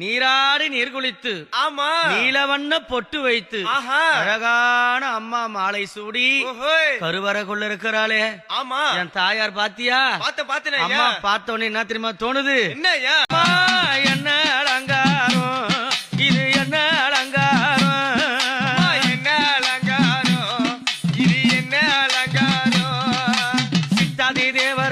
நீராடி நீர் குளித்து ஆமா. நீலவண்ண பொட்டு வைத்து அழகான அம்மா மாலை சூடி கருவறைக்குள்ள இருக்கிறாளே. ஆமா. என் தாயார் பாத்தியா? பாத்த பாத்தன அம்மா பார்த்தோன்னு என்ன தெரியுமா தோணுது? என்ன என்ன அலங்காரம்? இது என்ன அலங்காரம்? என்ன அலங்காரம்? இது என்ன அலங்காரம்? சித்தாதி தேவர்